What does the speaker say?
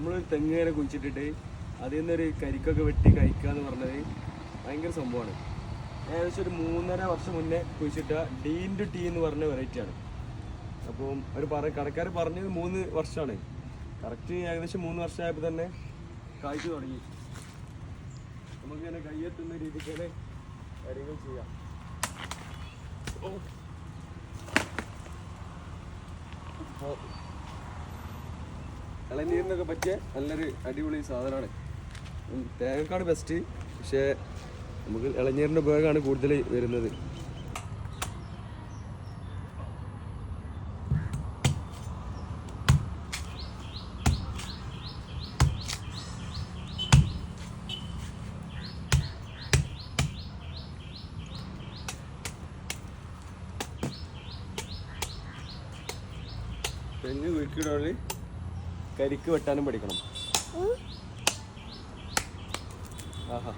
നമ്മൾ തെങ്ങേനെ കുഴിച്ചിട്ടിട്ട് അതിൽ നിന്നൊരു കരിക്കൊക്കെ വെട്ടി കഴിക്കുക എന്ന് പറഞ്ഞത് ഭയങ്കര സംഭവമാണ്. ഏകദേശം ഒരു മൂന്നര വർഷം മുന്നേ കുഴിച്ചിട്ട ഡി ടീ എന്ന് പറഞ്ഞ വെറൈറ്റിയാണ് അപ്പം ഒരു പറ കടക്കാർ പറഞ്ഞത് മൂന്ന് വർഷമാണ് കറക്റ്റ് ഏകദേശം മൂന്ന് വർഷമായപ്പോൾ തന്നെ കായ്ച്ചു തുടങ്ങി. നമുക്കിങ്ങനെ കയ്യെത്തുന്ന രീതിക്ക് തന്നെ കാര്യങ്ങൾ ചെയ്യാം. ഓ. ഇളനീരിനൊക്കെ പറ്റിയ നല്ലൊരു അടിപൊളി സാധനമാണ്. തേങ്ങക്കാണ് ബെസ്റ്റ് പക്ഷേ നമുക്ക് ഇളനീരിന്റെ ഉപയോഗമാണ് കൂടുതൽ വരുന്നത്. തെങ്ങ് കുഴിക്കിടോളി കരിക്ക് വെട്ടാനും പഠിക്കണം. ആഹാ.